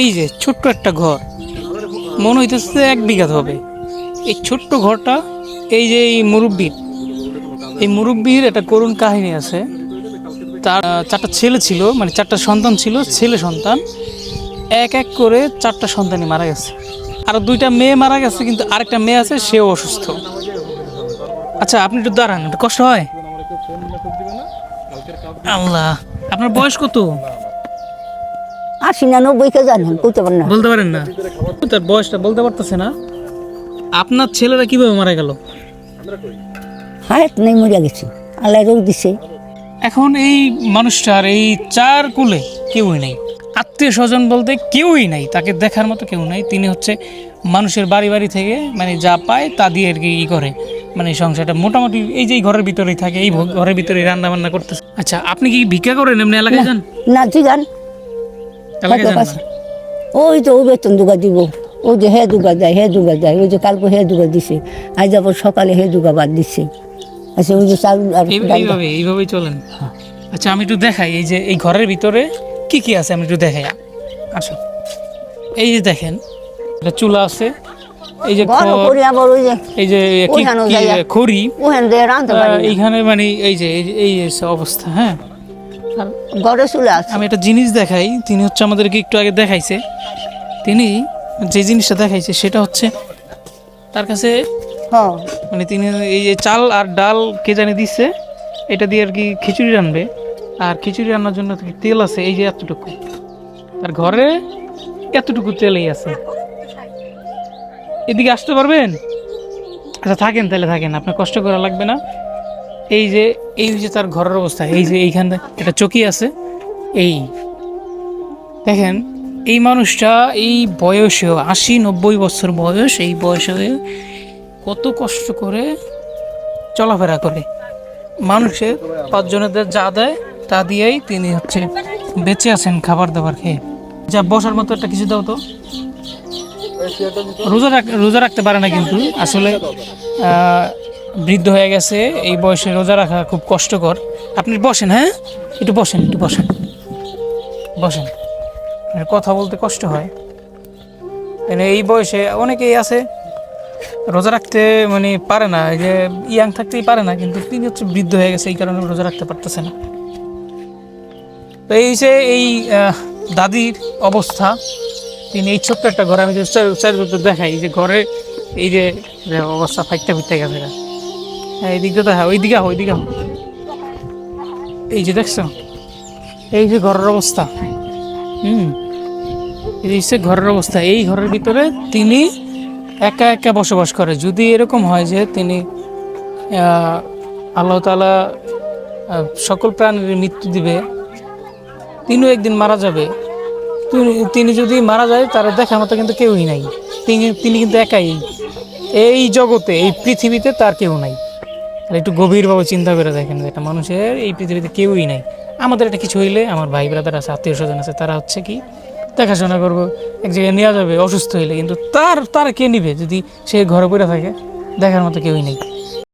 এই যে ছোট্ট একটা ঘর। মনে হইতেছে এক বিঘাত হবে। এই ছোট্ট ঘরটা এই যে এই মুরব্বীর এই মুরব্বীর একটা করুণ কাহিনী আছে। তার চারটা ছেলে ছিল মানে চারটা সন্তান ছিল ছেলে সন্তান। এক এক করে চারটা সন্তানই মারা গেছে। আর দুইটা মেয়ে মারা গেছে কিন্তু আরেকটা মেয়ে আছে সেও অসুস্থ। আচ্ছা আপনি একটু দাঁড়ান একটু কষ্ট হয়? আল্লাহ আপনার বয়স কত? আশি না নব্বই কে জানেন কইতে পারেন না। বলতে পারেন না। তার বয়সটা বলতে পারতেছে না। আপনার ছেলেরা কীভাবে মারা গেল? হায়াত নেই মরিয়া গেছি। আল্লাহ রোগ দিছে। এখন এই মানুষটার এই চার কুলে কেউই নেই। আত্মীয় স্বজন বলতে কেউই নাই তাকে দেখার মতো কেউ নাই। তিনি হচ্ছে মানুষের বাড়ি বাড়ি থেকে মানে যা পায় তা দিয়ে আর কি ই করে। মানে সংসারটা মোটামুটি এই যে ঘরের ভিতরেই থাকে এই ঘরের ভিতরেই রান্না বান্না করতেছে। আচ্ছা আপনি কি ভিক্ষা করেন এমনি এলাকায় যান? না এলাকায় যান? ওই তো ওই বেতন দুগা দিব। ওই যে হে দুগা যায় হে দুগা যায় ওই যে কালকে হে দুগা দিছে। আজ আবার সকালে হে দুগা বাদ দিছে। আচ্ছা ওই যে চাল আর এইভাবে এইভাবেই চলেন। আচ্ছা আমি একটু দেখাই এই যে এই ঘরের ভিতরে কি কি আছে আমি একটু দেখাই। আসো। এই যে দেখেন এটা চুলা আছে এই যে এই যে। খড়ি দিয়ে। এইখানে মানে এই যে এই অবস্থা হ্যাঁ? ঘরে চলে আছে আমি একটা জিনিস দেখাই তিনি হচ্ছে আমাদেরকে একটু আগে দেখাইছে। তিনি যে জিনিসটা দেখাইছে সেটা হচ্ছে তার কাছে হ্যাঁ। মানে তিনি এই যে চাল আর ডাল কে জানি দিচ্ছে এটা দিয়ে আর কি খিচুড়ি রানবে। আর খিচুড়ি রান্নার জন্য তেল আছে এই যে এতটুকু। আর ঘরে এতটুকু তেলই আছে। এদিকে আসতে পারবেন? আচ্ছা থাকেন তাহলে থাকেন। আপনার কষ্ট করা লাগবে না। এই যে এই যে তার ঘরের অবস্থা, এই যে এইখানে একটা চকি আছে, এই। দেখেন, এই মানুষটা এই বয়সেও আশি, নব্বই বছর বয়স, এই বয়সে কত কষ্ট করে চলাফেরা করে। মানুষের পাঁচজনেদের যা দেয়, তা দিয়েই তিনি হচ্ছে বেঁচে আছেন খাবার দাবার খেয়ে। যা বসার মতো একটা কিছু দাও তো। রোজা রাখ রোজা রাখতে পারে না কিন্তু, আসলে বৃদ্ধ হয়ে গেছে, এই বয়সে রোজা রাখা খুব কষ্টকর। আপনি বসেন হ্যাঁ? একটু বসেন একটু বসেন। বসেন। কথা বলতে কষ্ট হয়। মানে এই বয়সে অনেকেই আছে, রোজা রাখতে মানে পারে না যে ইয়াং থাকতেই পারে না, কিন্তু তিনি হচ্ছে বৃদ্ধ হয়ে গেছে, এই কারণে রোজা রাখতে পারতেছে না। তো এই যে এই দাদির অবস্থা, তিনি এই ছোট্ট একটা ঘরে আমি দেখাই যে ঘরে এই যে অবস্থা ফাইটটা ফিটতে গেছে। এই দিকটা দেখা ওই দিকে আহ, ওই দিকে এই যে দেখছ এই যে ঘরের অবস্থা। হুম এই হচ্ছে ঘরের অবস্থা। এই ঘরের ভিতরে তিনি একা একা বসবাস করে। যদি এরকম হয় যে তিনি আল্লাহ তালা সকল প্রাণীর মৃত্যু দিবে তিনিও একদিন মারা যাবে। তিনি যদি মারা যায় তার দেখার মতো কিন্তু কেউই নাই। তিনি তিনি কিন্তু একাই। এই জগতে এই পৃথিবীতে তার কেউ নাই। আর একটু গভীরভাবে চিন্তা করে দেখেন যে একটা মানুষের এই পৃথিবীতে কেউই নাই। আমাদের একটা কিছু হইলে আমার ভাই ব্রাদার আছে, আত্মীয় স্বজন আছে, তারা হচ্ছে কি দেখাশোনা করব, এক জায়গায় নেওয়া যাবে, অসুস্থ হইলে। কিন্তু তার, তারা কে নিবে? যদি সে ঘরে পড়ে থাকে, দেখার মতো কেউই নেই।